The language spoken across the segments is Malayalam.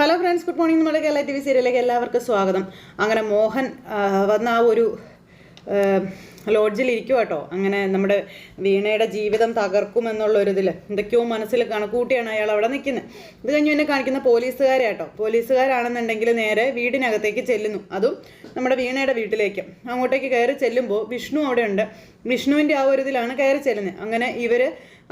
ഹലോ ഫ്രണ്ട്സ് ഗുഡ് മോർണിംഗ് നമ്മുടെ കേരള ടി വി സീരിയലിലേക്ക് എല്ലാവർക്കും സ്വാഗതം. അങ്ങനെ മോഹൻ വന്ന ആ ഒരു ലോഡ്ജിൽ ഇരിക്കും കേട്ടോ അങ്ങനെ നമ്മുടെ വീണയുടെ ജീവിതം തകർക്കും എന്നുള്ള ഒരു ഇതിൽ എന്തൊക്കെയോ മനസ്സിൽ കണക്കൂട്ടിയാണ് അയാൾ അവിടെ നിൽക്കുന്നത് ഇത് കഴിഞ്ഞ് എന്നെ കാണിക്കുന്ന പോലീസുകാരെ കേട്ടോ പോലീസുകാരാണെന്നുണ്ടെങ്കിൽ നേരെ വീടിനകത്തേക്ക് ചെല്ലുന്നു. അതും നമ്മുടെ വീണയുടെ വീട്ടിലേക്ക്. അങ്ങോട്ടേക്ക് കയറി ചെല്ലുമ്പോൾ വിഷ്ണു അവിടെ ഉണ്ട് വിഷ്ണുവിന്റെ ആ ഒരു ഇതിലാണ് കയറി ചെല്ലുന്നത് അങ്ങനെ ഇവർ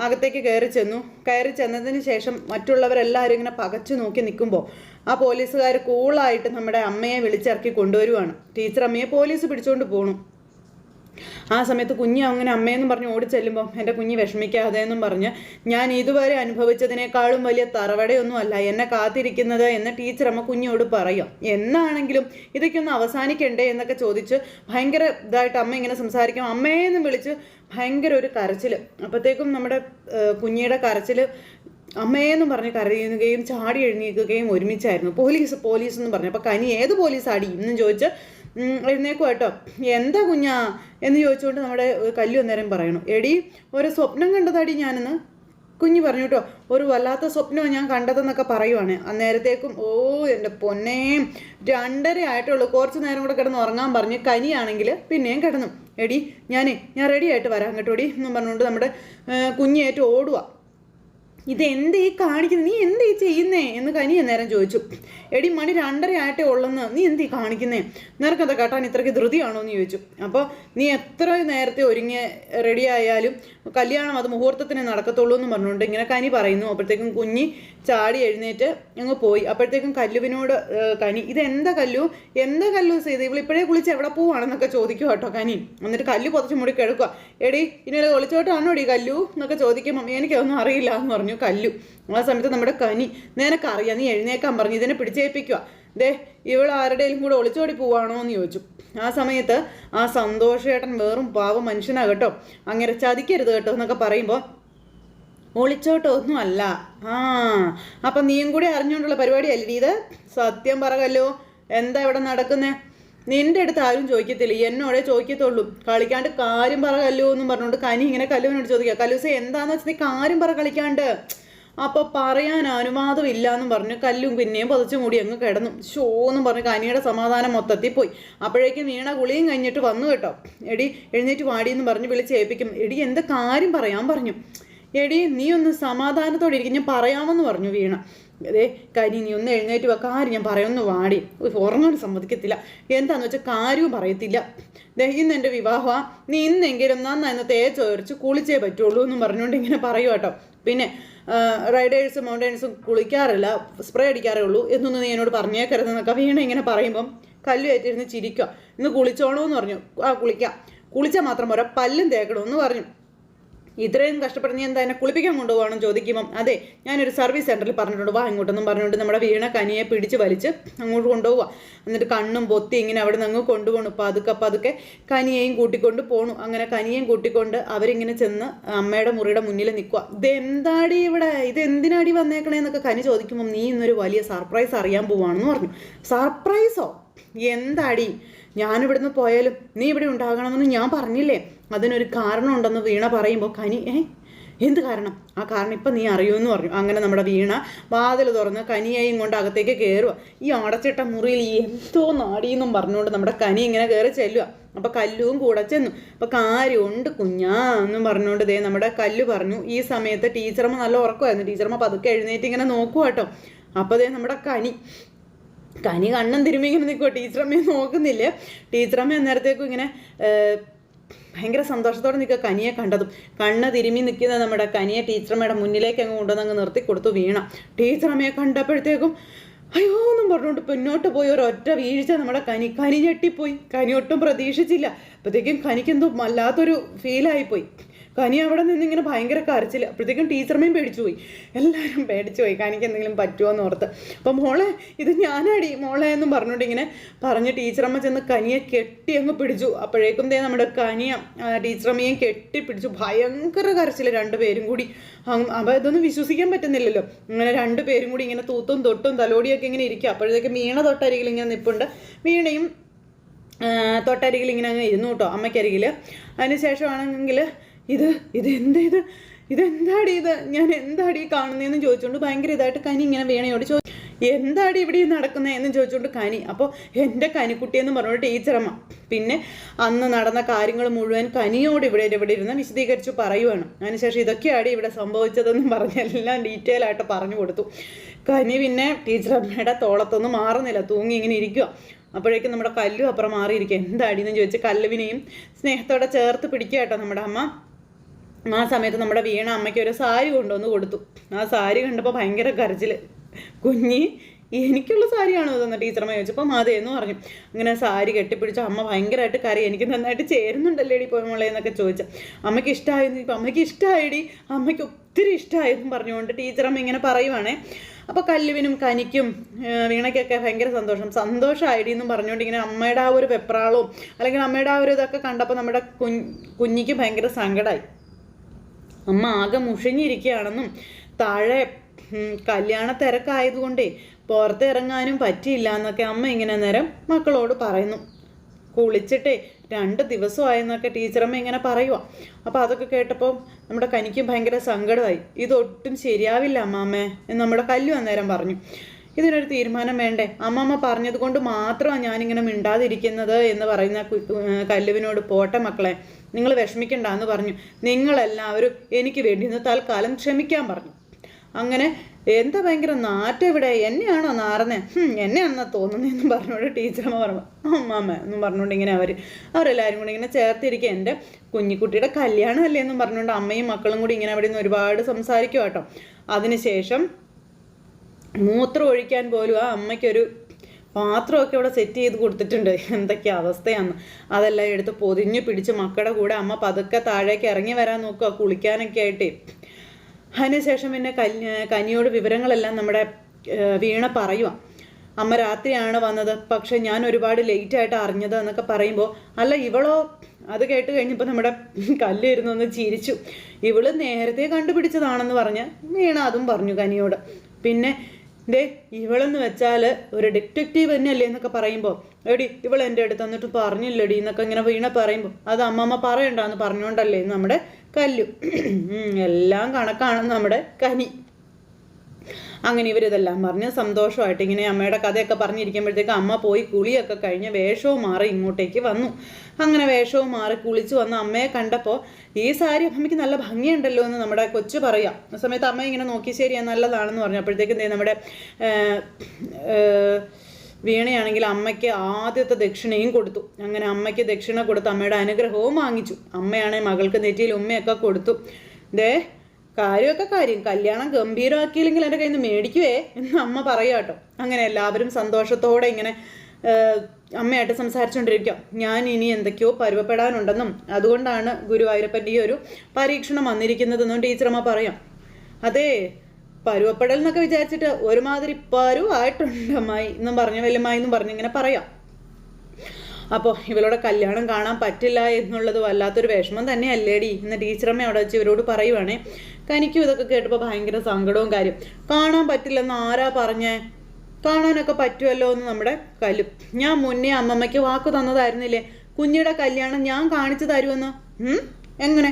അകത്തേക്ക് കയറി ചെന്നു. കയറി ചെന്നതിന് ശേഷം മറ്റുള്ളവരെല്ലാവരും ഇങ്ങനെ പകച്ചു നോക്കി നിൽക്കുമ്പോൾ ആ പോലീസുകാർ കൂളായിട്ട് നമ്മുടെ അമ്മയെ വിളിച്ചിറക്കി കൊണ്ടുവരുവാണ്. ടീച്ചർ അമ്മയെ പോലീസ് പിടിച്ചുകൊണ്ട് പോണു. ആ സമയത്ത് കുഞ്ഞ് അങ്ങനെ അമ്മയെന്നും പറഞ്ഞ് ഓടി ചെല്ലുമ്പോൾ എന്റെ കുഞ്ഞ് വിഷമിക്കാതെ എന്നും പറഞ്ഞ് ഞാൻ ഇതുവരെ അനുഭവിച്ചതിനേക്കാളും വലിയ തറവടയൊന്നും അല്ല എന്നെ കാത്തിരിക്കുന്നത് എന്ന് ടീച്ചർ അമ്മ കുഞ്ഞോട് പറയും. എന്നാണെങ്കിലും ഇതൊക്കെ ഒന്ന് അവസാനിക്കണ്ടേ എന്നൊക്കെ ചോദിച്ച് ഭയങ്കര ഇതായിട്ട് അമ്മ ഇങ്ങനെ സംസാരിക്കും. അമ്മയെന്നും വിളിച്ച് ഭയങ്കര ഒരു കരച്ചിൽ അപ്പോഴത്തേക്കും നമ്മുടെ കുഞ്ഞിയുടെ കരച്ചിൽ അമ്മയെന്നും പറഞ്ഞ് കരയുകയും ചാടി എഴുന്നേൽക്കുകയും ഒരുമിച്ചായിരുന്നു. പോലീസ് പോലീസ് എന്ന് പറഞ്ഞു. അപ്പോൾ കനി ഏത് പോലീസ് ആടി എന്നും ചോദിച്ച് എഴുന്നേക്കും കേട്ടോ. എന്താ കുഞ്ഞാ? എന്ന് ചോദിച്ചുകൊണ്ട് നമ്മുടെ കല്ലു അന്നേരം പറയണം. എടി ഒരു സ്വപ്നം കണ്ടതാടി ഞാനെന്ന്. കുഞ്ഞ് പറഞ്ഞു കേട്ടോ ഒരു വല്ലാത്ത സ്വപ്നമാണ് ഞാൻ കണ്ടതെന്നൊക്കെ പറയുവാണ്. അന്നേരത്തേക്കും ഓ എന്റെ പൊന്നേ രണ്ടര ആയിട്ടുള്ളൂ. കുറച്ച് നേരം കൂടെ കിടന്ന് ഉറങ്ങാൻ പറഞ്ഞ് കനിയാണെങ്കിൽ പിന്നെയും കിടന്നു. എടി ഞാനേ ഞാൻ റെഡി ആയിട്ട് വരാം. കേട്ടോടി എന്നും പറഞ്ഞുകൊണ്ട് നമ്മുടെ കുഞ്ഞേറ്റ് ഓടുക ഇത് എന്ത് ഈ കാണിക്കുന്നത് നീ എന്തേ ചെയ്യുന്നേ? എന്ന് കനി അന്നേരം ചോദിച്ചു. എടി മണി രണ്ടര ആയിട്ടേ ഉള്ളെന്ന് നീ എന്തേ കാണിക്കുന്നേ? നിനക്കത് കേട്ടാൻ ഇത്രയ്ക്ക് ധൃതിയാണോ എന്ന് ചോദിച്ചു. അപ്പോൾ നീ എത്ര നേരത്തെ ഒരുങ്ങി റെഡി ആയാലും കല്യാണം അത് മുഹൂർത്തത്തിന് നടക്കത്തുള്ളൂ എന്ന് പറഞ്ഞുകൊണ്ട് ഇങ്ങനെ കനി പറയുന്നു. അപ്പോഴത്തേക്കും കുഞ്ഞി ചാടി എഴുന്നേറ്റ് അങ്ങ് പോയി. അപ്പോഴത്തേക്കും കല്ലുവിനോട് കനി ഇത് എന്താ കല്ലു? എന്താ കല്ലു ചെയ്ത് ഇവളിപ്പോഴേ കുളിച്ച് എവിടെ പോവാണെന്നൊക്കെ ചോദിക്കും കേട്ടോ കനി. എന്നിട്ട് കല്ലു പുതച്ച് മുടി കിടക്കുക എടി ഇനി ഒളിച്ചോട്ടാണോ എടി കല്ലു? എന്നൊക്കെ ചോദിക്കുമ്പോൾ എനിക്കതൊന്നും അറിയില്ല എന്ന് പറഞ്ഞു കല്ലു. ആ സമയത്ത് നമ്മുടെ കനി നിനക്കറിയാം നീ എഴുന്നേക്കാൻ പറഞ്ഞു ഇതിനെ പിടിച്ചേൽപ്പിക്കുക ദേ ഇവൾ ആരുടെയും കൂടെ ഒളിച്ചോടി പോവാണോ എന്ന് ചോദിച്ചു. ആ സമയത്ത് ആ സന്തോഷേട്ടൻ വേറും പാവം മനുഷ്യനാ കേട്ടോ. അങ്ങനെ ചതിക്കരുത് കേട്ടോ എന്നൊക്കെ പറയുമ്പോൾ ഒളിച്ചോട്ടോ ഒന്നും അല്ല ആ അപ്പം നീയും കൂടി അറിഞ്ഞുകൊണ്ടുള്ള പരിപാടിയല്ലേ ഇത്? സത്യം പറകല്ലോ എന്താ ഇവിടെ നടക്കുന്നേ? നിന്റെ അടുത്ത് ആരും ചോദിക്കത്തില്ല. എന്നോടെ ചോദിക്കത്തുള്ളൂ. കളിക്കാണ്ട് കാര്യം പറ കല്ലു എന്നും പറഞ്ഞുകൊണ്ട് കനി ഇങ്ങനെ കല്ലുവിനോട് ചോദിക്കുക. കല്ലൂസ എന്താന്ന് വെച്ചാൽ നീ കാര്യം പറ കളിക്കാണ്ട്. അപ്പോൾ പറയാൻ അനുവാദം ഇല്ല എന്നും പറഞ്ഞ്. കല്ലും പിന്നെയും പതച്ചു മൂടി അങ്ങ് കിടന്നു. ഷോ എന്നും പറഞ്ഞ്. കനിയുടെ സമാധാനം മൊത്തത്തിൽ പോയി. അപ്പോഴേക്കും വീണ ഗുളിയും കഴിഞ്ഞിട്ട് വന്നു കേട്ടോ. എടി എഴുന്നേറ്റ് വാടി എന്ന് പറഞ്ഞ് വിളിച്ച് ഏൽപ്പിക്കും. എടി എന്ത് കാര്യം പറയാൻ പറഞ്ഞു? എടി നീ ഒന്ന് സമാധാനത്തോടെ ഇരിക്കും. ഞാൻ പറയാമെന്ന് പറഞ്ഞു വീണ. അതെ കരി നീ ഒന്ന് എഴുന്നേറ്റ് വാ. കാര്യം ഞാൻ പറയുമെന്ന് വാടി. ഉറങ്ങാൻ സമ്മതിക്കത്തില്ല. എന്താന്ന് വെച്ചാൽ കാര്യവും പറയത്തില്ല. ഇന്ന് എന്റെ വിവാഹമാണ് നീ ഇന്നെങ്കിലും നന്നായി തേച്ചൊരച്ച് കുളിച്ചേ പറ്റുള്ളൂ എന്ന് പറഞ്ഞുകൊണ്ട് ഇങ്ങനെ പറയൂ കേട്ടോ. പിന്നെ റൈഡേഴ്സും മൗണ്ടൈൻസും കുളിക്കാറില്ല സ്പ്രേ അടിക്കാറേ ഉള്ളൂ എന്നൊന്നും നീ എന്നോട് പറഞ്ഞേക്കരുതെന്നൊക്കെ വീണ ഇങ്ങനെ പറയുമ്പം കല്ല് ഏറ്റിരുന്ന് ചിരിക്കുക. ഇന്ന് കുളിച്ചോളൂ എന്ന് പറഞ്ഞു. ആ കുളിക്കാം. കുളിച്ചാൽ മാത്രം പോരാ. പല്ലും തേക്കണമെന്ന് പറഞ്ഞു. ഇത്രയും കഷ്ടപ്പെട്ട് നീ എന്താ എന്നെ കുളിപ്പിക്കാൻ കൊണ്ടുപോകണം ചോദിക്കുമ്പം? അതെ ഞാനൊരു സർവീസ് സെന്ററിൽ പറഞ്ഞിട്ടുണ്ട്. വാ ഇങ്ങോട്ടെന്നും പറഞ്ഞുകൊണ്ട് നമ്മുടെ വീണ കനിയെ പിടിച്ച് വലിച്ച് അങ്ങോട്ട് കൊണ്ടുപോവുക എന്നിട്ട് കണ്ണും പൊത്തി ഇങ്ങനെ അവിടെ നിന്ന് അങ്ങ് കൊണ്ടുപോകണം പതുക്കെ പതുക്കെ കനിയെയും കൂട്ടിക്കൊണ്ട് പോണു. അങ്ങനെ കനിയെയും കൂട്ടിക്കൊണ്ട് അവരിങ്ങനെ ചെന്ന് അമ്മയുടെ മുറിയുടെ മുന്നിൽ നിൽക്കുക ഇതെന്താടി ഇവിടെ? ഇത് എന്തിനാടി വന്നേക്കണേന്നൊക്കെ കനി ചോദിക്കുമ്പം നീ ഇന്നൊരു വലിയ സർപ്രൈസ് അറിയാൻ പോവാണെന്ന് പറഞ്ഞു. സർപ്രൈസോ? എന്താടി? ഞാനിവിടുന്ന് പോയാലും നീ ഇവിടെ ഉണ്ടാകണമെന്ന് ഞാൻ പറഞ്ഞില്ലേ? അതിനൊരു കാരണമുണ്ടെന്ന് വീണ പറയുമ്പോൾ കനി ഏ എന്ത് കാരണം? ആ കാരണം ഇപ്പം നീ അറിയുമെന്ന് പറഞ്ഞു. അങ്ങനെ നമ്മുടെ വീണ വാതിൽ തുറന്ന് കനിയെയും കൊണ്ട് അകത്തേക്ക് കയറുക ഈ അടച്ചിട്ട മുറിയിൽ എന്തോ നാടിയെന്നും പറഞ്ഞുകൊണ്ട് നമ്മുടെ കനി ഇങ്ങനെ കയറി ചെല്ലുക അപ്പോൾ കല്ലുവും കൂടെ ചെന്നു. അപ്പോൾ കാര്യമുണ്ട് കുഞ്ഞാ എന്നും പറഞ്ഞുകൊണ്ട് ദേ നമ്മുടെ കല്ല് പറഞ്ഞു. ഈ സമയത്ത് ടീച്ചർമ്മ നല്ല ഉറക്കമായിരുന്നു. ടീച്ചർമ്മ പതുക്കെ എഴുന്നേറ്റ് ഇങ്ങനെ നോക്കുക കേട്ടോ. അപ്പോൾ ദേ നമ്മുടെ കനി കനി കണ്ണും തിരുമ്മി ഇങ്ങനെ നിൽക്കുക ടീച്ചറമ്മയെ നോക്കുന്നില്ല? ടീച്ചറമ്മ അന്നേരത്തേക്കും ഇങ്ങനെ ഭയങ്കര സന്തോഷത്തോടെ നിൽക്കുക. കനിയെ കണ്ടതും. കണ്ണ് തിരുമി നിൽക്കുന്ന നമ്മുടെ കനിയെ ടീച്ചറമ്മയുടെ മുന്നിലേക്ക് അങ്ങ് കൊണ്ടുവന്നങ്ങ് നിർത്തി കൊടുത്തു വീണ. ടീച്ചറമ്മയെ കണ്ടപ്പോഴത്തേക്കും അയ്യോ എന്നും പറഞ്ഞുകൊണ്ട് പിന്നോട്ട് പോയി. ഒരൊറ്റ വീഴ്ച നമ്മുടെ കനി കനി ഞെട്ടിപ്പോയി. കനി ഒട്ടും പ്രതീക്ഷിച്ചില്ല. അപ്പോഴത്തേക്കും കനിക്കെന്തോ വല്ലാത്തൊരു ഫീലായിപ്പോയി കനി അവിടെ നിന്ന് ഇങ്ങനെ ഭയങ്കര കരച്ചിൽ അപ്പോഴത്തേക്കും ടീച്ചർമേയും പേടിച്ചു പോയി. എല്ലാവരും പേടിച്ചു പോയി. കനിക്ക് എന്തെങ്കിലും പറ്റുമോ എന്ന് ഓർത്ത്. അപ്പം മോളെ ഇത് ഞാനടി മോളെ എന്നും പറഞ്ഞുകൊണ്ട് ഇങ്ങനെ പറഞ്ഞ് ടീച്ചറമ്മ ചെന്ന് കനിയെ കെട്ടി അങ്ങ് പിടിച്ചു. അപ്പോഴേക്കും ദേ നമ്മുടെ കനിയ ടീച്ചറമ്മയും കെട്ടി പിടിച്ചു. ഭയങ്കര കരച്ചിൽ രണ്ടുപേരും കൂടി അപ്പം ഇതൊന്നും വിശ്വസിക്കാൻ പറ്റുന്നില്ലല്ലോ. ഇങ്ങനെ രണ്ടുപേരും കൂടി ഇങ്ങനെ തൂത്തും തൊട്ടും തലോടിയൊക്കെ ഇങ്ങനെ ഇരിക്കുക. അപ്പോഴത്തേക്ക് വീണ തൊട്ടരികിൽ ഇങ്ങനെ നിൽപ്പുണ്ട് വീണയും ആ, തൊട്ടരികിൽ ഇങ്ങനെ അങ്ങ് ഇരുന്നു കേട്ടോ അമ്മയ്ക്കരികിൽ അതിന് ശേഷമാണെങ്കിൽ ഇത് ഇതെന്താ ഇത്? ഇതെന്താടി ഇത്? ഞാൻ എന്താടി കാണുന്നതെന്ന് ചോദിച്ചുകൊണ്ട് ഭയങ്കര ഇതായിട്ട് കനി ഇങ്ങനെ വീണയോട് ചോദിച്ചു എന്താടി ഇവിടെ നടക്കുന്നത് എന്ന് ചോദിച്ചുകൊണ്ട് കനി. അപ്പോൾ എന്റെ കനിക്കുട്ടി എന്ന് പറഞ്ഞൊരു ടീച്ചറമ്മ പിന്നെ അന്ന് നടന്ന കാര്യങ്ങൾ മുഴുവൻ കനിയോട് ഇവിടെ ഇവിടെ ഇരുന്ന് വിശദീകരിച്ച് പറയുവാണ്. അതിനുശേഷം ഇതൊക്കെയാണ് ഇവിടെ സംഭവിച്ചതെന്ന് പറഞ്ഞ് എല്ലാം ഡീറ്റെയിൽ ആയിട്ട് പറഞ്ഞു കൊടുത്തു. കനി പിന്നെ ടീച്ചറമ്മയുടെ തോളത്തൊന്നും മാറുന്നില്ല. തൂങ്ങി ഇങ്ങനെ ഇരിക്കുക അപ്പോഴേക്കും നമ്മുടെ കല്ലും അപ്പുറം മാറിയിരിക്കുക എന്താടിയെന്ന് ചോദിച്ച് കല്ലുവിനെയും സ്നേഹത്തോടെ ചേർത്ത് പിടിക്കുക കേട്ടോ നമ്മുടെ അമ്മ. ആ സമയത്ത് നമ്മുടെ വീണ അമ്മയ്ക്ക് ഒരു സാരി കൊണ്ടുവന്ന് കൊടുത്തു. ആ സാരി കണ്ടപ്പോൾ ഭയങ്കര കരച്ചിൽ കുഞ്ഞി എനിക്കുള്ള സാരിയാണോ ഇതെന്ന് ടീച്ചറമ്മ ചോദിച്ചപ്പോൾ അതെ എന്ന് പറഞ്ഞു. അങ്ങനെ സാരി കെട്ടിപ്പിടിച്ച അമ്മ ഭയങ്കരമായിട്ട് കറി എനിക്ക് നന്നായിട്ട് ചേരുന്നുണ്ടല്ലേടി പോയമോളെ? എന്നൊക്കെ ചോദിച്ചു. അമ്മയ്ക്ക് ഇഷ്ടമായിരുന്നു ഇപ്പം അമ്മയ്ക്ക് ഇഷ്ടമായിടി അമ്മയ്ക്ക് ഒത്തിരി ഇഷ്ടമായെന്നും പറഞ്ഞുകൊണ്ട് ടീച്ചറമ്മ ഇങ്ങനെ പറയുവാണേ. അപ്പോൾ കല്ലുവിനും കനിക്കും വീണയ്ക്കൊക്കെ ഭയങ്കര സന്തോഷം. സന്തോഷമായിടി എന്നും പറഞ്ഞുകൊണ്ട് ഇങ്ങനെ അമ്മയുടെ ആ ഒരു വെപ്രാളവും അല്ലെങ്കിൽ അമ്മയുടെ ആ ഒരു ഇതൊക്കെ കണ്ടപ്പോൾ നമ്മുടെ കുഞ്ഞ് കുഞ്ഞിക്ക് ഭയങ്കര സങ്കടമായി അമ്മ ആകെ മുഷിഞ്ഞിരിക്കുകയാണെന്നും താഴെ കല്യാണ തിരക്കായതുകൊണ്ടേ പുറത്ത് ഇറങ്ങാനും പറ്റിയില്ല എന്നൊക്കെ അമ്മ ഇങ്ങനെ നേരം മക്കളോട് പറയുന്നു. കുളിച്ചിട്ടേ രണ്ട് ദിവസമായെന്നൊക്കെ ടീച്ചറമ്മ ഇങ്ങനെ പറയുക അപ്പോൾ അതൊക്കെ കേട്ടപ്പോൾ നമ്മുടെ കനിക്കും ഭയങ്കര സങ്കടമായി. ഇതൊട്ടും ശരിയാവില്ല അമ്മാമ്മേ എന്ന് നമ്മുടെ കല്ലു അന്നേരം പറഞ്ഞു. ഇതിനൊരു തീരുമാനം വേണ്ടേ? അമ്മമ്മ പറഞ്ഞത് കൊണ്ട് മാത്രമാണ് ഞാനിങ്ങനെ മിണ്ടാതിരിക്കുന്നത് എന്ന് പറയുന്ന കല്ലുവിനോട് പോട്ടെ മക്കളെ. നിങ്ങൾ വിഷമിക്കണ്ട എന്ന് പറഞ്ഞു. നിങ്ങളെല്ലാവരും എനിക്ക് വേണ്ടി ഇന്ന് തൽക്കാലം ക്ഷമിക്കാൻ പറഞ്ഞു. അങ്ങനെ എന്താ ഭയങ്കര നാറ്റം ഇവിടെ? എന്നെയാണോ നാറുന്നേ? എന്നെയാണെന്നാ തോന്നുന്നതെന്ന് പറഞ്ഞുകൊണ്ട് ടീച്ചറമ്മ പറഞ്ഞു. അമ്മാമ്മ എന്നും പറഞ്ഞുകൊണ്ട് ഇങ്ങനെ അവർ അവരെല്ലാവരും കൂടി ഇങ്ങനെ ചേർത്തിരിക്കുക എന്റെ കുഞ്ഞിക്കുട്ടിയുടെ കല്യാണം അല്ലേ എന്നും പറഞ്ഞുകൊണ്ട് അമ്മയും മക്കളും കൂടി ഇങ്ങനെ അവിടെ നിന്ന് ഒരുപാട് സംസാരിക്കും കേട്ടോ അതിനുശേഷം മൂത്രം ഒഴിക്കാൻ പോലും ആ അമ്മയ്ക്കൊരു പാത്രമൊക്കെ ഇവിടെ സെറ്റ് ചെയ്ത് കൊടുത്തിട്ടുണ്ട്. എന്തൊക്കെ അവസ്ഥയാണ് അതെല്ലാം എടുത്ത് പൊതിഞ്ഞ് പിടിച്ച് മക്കളുടെ കൂടെ അമ്മ പതുക്കെ താഴേക്ക് ഇറങ്ങി വരാൻ നോക്കുക കുളിക്കാനൊക്കെ ആയിട്ട്. അതിനുശേഷം പിന്നെ കനിയോട് വിവരങ്ങളെല്ലാം നമ്മുടെ വീണ പറയുക അമ്മ രാത്രിയാണ് വന്നത്. പക്ഷെ ഞാൻ ഒരുപാട് ലേറ്റ് ആയിട്ട് അറിഞ്ഞത് എന്നൊക്കെ പറയുമ്പോൾ അല്ല ഇവളോ? അത് കേട്ട് കഴിഞ്ഞപ്പോൾ നമ്മുടെ കല്ലിരുന്ന് ഒന്ന് ചിരിച്ചു. ഇവൾ നേരത്തെ കണ്ടുപിടിച്ചതാണെന്ന് പറഞ്ഞ് വീണ അതും പറഞ്ഞു കനിയോട്. പിന്നെ ദേ ഇവളെന്ന് വെച്ചാൽ ഒരു ഡിറ്റക്റ്റീവ് തന്നെയല്ലേ എന്നൊക്കെ പറയുമ്പോൾ എടി ഇവൾ എന്റെ അടുത്ത് വന്നിട്ട് പറഞ്ഞില്ലടി എന്നൊക്കെ ഇങ്ങനെ വീണ പറയുമ്പോൾ അത് അമ്മമ്മ പറയണ്ടെന്ന് പറഞ്ഞുകൊണ്ടല്ലേ നമ്മുടെ കല്ലു. എല്ലാം കണക്കാണ് നമ്മുടെ കനി. അങ്ങനെ ഇവരിതെല്ലാം പറഞ്ഞ് സന്തോഷമായിട്ട് ഇങ്ങനെ അമ്മയുടെ കഥയൊക്കെ പറഞ്ഞിരിക്കുമ്പോഴത്തേക്ക് അമ്മ പോയി കുളിയൊക്കെ കഴിഞ്ഞ് വേഷവും മാറി ഇങ്ങോട്ടേക്ക് വന്നു. അങ്ങനെ വേഷവും മാറി കുളിച്ച് വന്ന് അമ്മയെ കണ്ടപ്പോൾ ഈ സാരി അമ്മയ്ക്ക് നല്ല ഭംഗിയുണ്ടല്ലോ എന്ന് നമ്മുടെ കൊച്ചു പറയാം. ആ സമയത്ത് അമ്മ ഇങ്ങനെ നോക്കി ശരിയാ നല്ലതാണെന്ന് പറഞ്ഞു. അപ്പോഴത്തേക്കും ദേ നമ്മുടെ വീണയാണെങ്കിൽ അമ്മയ്ക്ക് ആദ്യത്തെ ദക്ഷിണയും കൊടുത്തു. അങ്ങനെ അമ്മയ്ക്ക് ദക്ഷിണ കൊടുത്ത് അമ്മയുടെ അനുഗ്രഹവും വാങ്ങിച്ചു. അമ്മയാണെങ്കിൽ മകൾക്ക് നെറ്റിയിൽ ഉമ്മയൊക്കെ കൊടുത്തു. ദേ കാര്യമൊക്കെ കാര്യം. കല്യാണം ഗംഭീരമാക്കിയില്ലെങ്കിൽ എന്റെ കയ്യിൽ നിന്ന് മേടിക്കുവേ എന്ന് അമ്മ പറയുക കേട്ടോ. അങ്ങനെ എല്ലാവരും സന്തോഷത്തോടെ ഇങ്ങനെ അമ്മയായിട്ട് സംസാരിച്ചുകൊണ്ടിരിക്കാം ഞാൻ ഇനി എന്തൊക്കെയോ പരുവപ്പെടാനുണ്ടെന്നും അതുകൊണ്ടാണ് ഗുരുവായൂരപ്പന്റെ ഈ ഒരു പരീക്ഷണം വന്നിരിക്കുന്നതെന്നും ടീച്ചറമ്മ പറയാം. അതെ പരുവപ്പെടൽ എന്നൊക്കെ വിചാരിച്ചിട്ട് ഒരുമാതിരി പരുവായിട്ടുണ്ട് അമ്മായി എന്നും പറഞ്ഞു വല്യമായി എന്നും പറഞ്ഞ് ഇങ്ങനെ പറയാം. അപ്പോൾ ഇവളുടെ കല്യാണം കാണാൻ പറ്റില്ല എന്നുള്ളത് വല്ലാത്തൊരു വിഷമം തന്നെയല്ലേടി? എന്ന് ടീച്ചറമ്മ അവിടെ വെച്ച് ഇവരോട് പറയുവാണേ. കനിക്കും ഇതൊക്കെ കേട്ടപ്പോൾ ഭയങ്കര സങ്കടവും കാര്യം. കാണാൻ പറ്റില്ലെന്ന് ആരാ പറഞ്ഞേ? കാണാനൊക്കെ പറ്റുമല്ലോ എന്ന് നമ്മുടെ കലു ഞാൻ മുന്നേ അമ്മമ്മയ്ക്ക് വാക്ക് തന്നതായിരുന്നില്ലേ? കുഞ്ഞിയുടെ കല്യാണം ഞാൻ കാണിച്ചു തരുമെന്ന് എങ്ങനെ?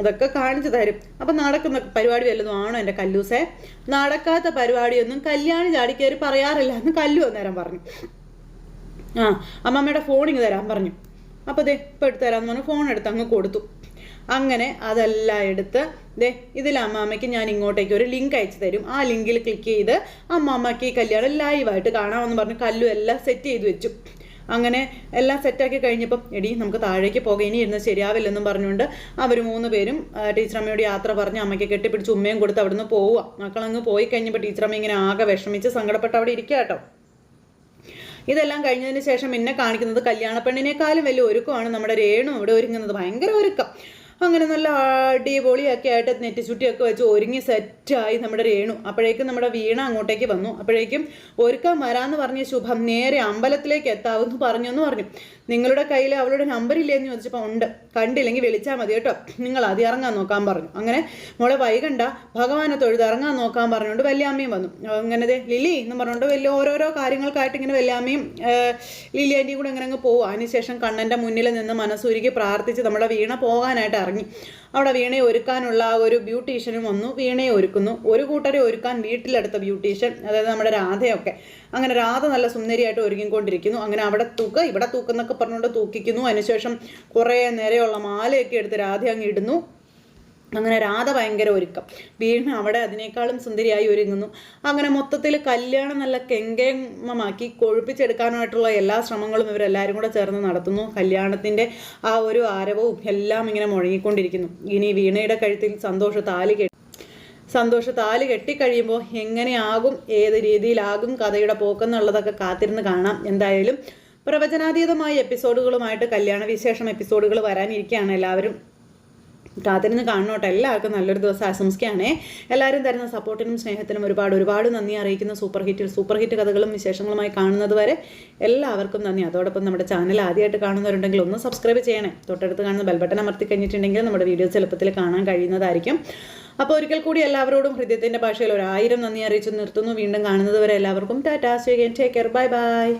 അതൊക്കെ കാണിച്ചു തരും. അപ്പം നടക്കുന്ന പരിപാടി വല്ലതും ആണോ എന്റെ കല്ലൂസേ? നടക്കാത്ത പരിപാടിയൊന്നും കല്യാണി ചാടിക്കയറി പറയാറില്ല എന്ന് കല്ലു അന്നേരം പറഞ്ഞു. ആ അമ്മമ്മയുടെ ഫോണിങ് തരാൻ പറഞ്ഞു. അപ്പോൾ ദേ ഇപ്പോൾ എടുത്തു തരാമെന്ന് പറഞ്ഞു. ഫോൺ എടുത്ത് അങ്ങ് കൊടുത്തു. അങ്ങനെ അതെല്ലാം എടുത്ത് ദേ ഇതിൽ അമ്മാമ്മയ്ക്ക് ഞാൻ ഇങ്ങോട്ടേക്ക് ഒരു ലിങ്ക് അയച്ചു തരും. ആ ലിങ്കിൽ ക്ലിക്ക് ചെയ്ത് അമ്മാമ്മയ്ക്ക് ഈ കല്യാണം ലൈവായിട്ട് കാണാമെന്ന് പറഞ്ഞ് കല്ലും എല്ലാം സെറ്റ് ചെയ്ത് വെച്ചു. അങ്ങനെ എല്ലാം സെറ്റാക്കി കഴിഞ്ഞപ്പം എടി നമുക്ക് താഴേക്ക് പോകാം. ഇനി ഇരുന്ന് ശരിയാവില്ലെന്നും പറഞ്ഞുകൊണ്ട് അവർ മൂന്ന് പേരും ടീച്ചറമ്മയോട് യാത്ര പറഞ്ഞ് അമ്മയ്ക്ക് കെട്ടിപ്പിടിച്ച് ഉമ്മയും കൊടുത്ത് അവിടുന്ന് പോവുക മക്കളങ്ങ് പോയി കഴിഞ്ഞപ്പോൾ ടീച്ചറമ്മ ഇങ്ങനെ ആകെ വിഷമിച്ച് സങ്കടപ്പെട്ട് അവിടെ ഇരിക്കുക കേട്ടോ. ഇതെല്ലാം കഴിഞ്ഞതിന് ശേഷം എന്നെ കാണിക്കുന്നത് കല്യാണപ്പെണ്ണിനേക്കാളും വലിയ ഒരുക്കമാണ് നമ്മുടെ രേണു ഇവിടെ ഒരുങ്ങുന്നത്. ഭയങ്കര ഒരുക്കം. അങ്ങനെ നല്ല അടിപൊളിയൊക്കെ ആയിട്ട് നെറ്റി ചുറ്റിയൊക്കെ വെച്ച് ഒരുങ്ങി സെറ്റായി നമ്മുടെ രേണു. അപ്പോഴേക്കും നമ്മുടെ വീണ അങ്ങോട്ടേക്ക് വന്നു. അപ്പോഴേക്കും ഒരുക്കം വരാമെന്ന് പറഞ്ഞ ശുഭം നേരെ അമ്പലത്തിലേക്ക് എത്താവെന്ന് പറഞ്ഞു എന്ന് പറഞ്ഞു. നിങ്ങളുടെ കയ്യിൽ അവളുടെ നമ്പർ ഇല്ലേന്ന് ചോദിച്ചപ്പോൾ ഉണ്ട്. കണ്ടില്ലെങ്കിൽ വിളിച്ചാൽ മതി കേട്ടോ. നിങ്ങൾ അത് ഇറങ്ങാൻ നോക്കാൻ പറഞ്ഞു. അങ്ങനെ മോളെ വൈകണ്ട. ഭഗവാനെ തൊഴുത് ഇറങ്ങാൻ നോക്കാൻ പറഞ്ഞുകൊണ്ട് വല്യാമ്മയും വന്നു. അങ്ങനെ ലിലി എന്ന് പറഞ്ഞുകൊണ്ട് വലിയ ഓരോരോ കാര്യങ്ങൾക്കായിട്ട് ഇങ്ങനെ വല്യാമ്മയും ആന്റിയും കൂടെ ഇങ്ങനെ അങ്ങ് പോകും അതിനുശേഷം കണ്ണന്റെ മുന്നിൽ നിന്ന് മനസ്സുരുക്കി പ്രാർത്ഥിച്ച് നമ്മുടെ വീണ പോകാനായിട്ട് ഇറങ്ങി. പറഞ്ഞ് അവിടെ വീണയെ ഒരുക്കാനുള്ള ഒരു ബ്യൂട്ടീഷ്യനും വന്നു. വീണയെ ഒരുക്കുന്നു. ഒരു കൂട്ടരെ ഒരുക്കാൻ വീട്ടിലെടുത്ത ബ്യൂട്ടീഷ്യൻ അതായത് നമ്മുടെ രാധയൊക്കെ അങ്ങനെ രാധ നല്ല സുന്ദരിയായിട്ട് ഒരുങ്ങിക്കൊണ്ടിരിക്കുന്നു. അങ്ങനെ അവിടെ തൂക്ക് ഇവിടെ തൂക്കുന്നൊക്കെ പറഞ്ഞുകൊണ്ട് തൂക്കിക്കുന്നു. അതിനുശേഷം കുറേ നേരെയുള്ള മാലയൊക്കെ എടുത്ത് രാധ അങ്ങ് ഇടുന്നു. അങ്ങനെ രാധ ഭയങ്കര ഒരുക്കം. വീണ് അവിടെ അതിനേക്കാളും സുന്ദരിയായി ഒരുങ്ങുന്നു. അങ്ങനെ മൊത്തത്തിൽ കല്യാണം നല്ല കെങ്കേമമാക്കി കൊഴുപ്പിച്ചെടുക്കാനായിട്ടുള്ള എല്ലാ ശ്രമങ്ങളും ഇവരെല്ലാവരും കൂടെ ചേർന്ന് നടത്തുന്നു. കല്യാണത്തിന്റെ ആ ഒരു ആരവവും എല്ലാം ഇങ്ങനെ മുഴങ്ങിക്കൊണ്ടിരിക്കുന്നു. ഇനി വീണയുടെ കഴുത്തിൽ സന്തോഷ താലി കെട്ടി സന്തോഷ താലി കെട്ടിക്കഴിയുമ്പോൾ എങ്ങനെയാകും ഏത് രീതിയിലാകും കഥയുടെ പോക്കെന്നുള്ളതൊക്കെ കാത്തിരുന്ന് കാണാം. എന്തായാലും പ്രവചനാതീതമായ എപ്പിസോഡുകളുമായിട്ട് കല്യാണ വിശേഷം എപ്പിസോഡുകൾ വരാനിരിക്കുകയാണ് എല്ലാവരും. കാത്തിരുന്ന് കാണണോട്ടെ എല്ലാവർക്കും നല്ലൊരു ദിവസം ആശംസിക്കുകയാണേ. എല്ലാവരും തരുന്ന സപ്പോർട്ടിനും സ്നേഹത്തിനും ഒരുപാട് ഒരുപാട് നന്ദി അറിയിക്കുന്ന സൂപ്പർ ഹിറ്റ് സൂപ്പർ ഹിറ്റ് കഥകളും വിശേഷങ്ങളുമായി കാണുന്നത് വരെ എല്ലാവർക്കും നന്ദി. അതോടൊപ്പം നമ്മുടെ ചാനൽ ആദ്യമായിട്ട് കാണുന്നവരുണ്ടെങ്കിൽ ഒന്ന് സബ്സ്ക്രൈബ് ചെയ്യണേ. തൊട്ടടുത്ത് കാണുന്ന ബെൽബട്ടൺ അമർത്തി കഴിഞ്ഞിട്ടുണ്ടെങ്കിൽ നമ്മുടെ വീഡിയോസ് എളുപ്പത്തിൽ കാണാൻ കഴിയുന്നതായിരിക്കും. അപ്പോൾ ഒരിക്കൽ കൂടി എല്ലാവരോടും ഹൃദയത്തിന്റെ ഭാഷയിൽ ഒരായിരം നന്ദി അറിയിച്ച് നിർത്തുന്നു. വീണ്ടും കാണുന്നത് വരെ എല്ലാവർക്കും ടാറ്റാ സ്വീകൻ ടേക്ക് കെയർ ബൈ ബൈ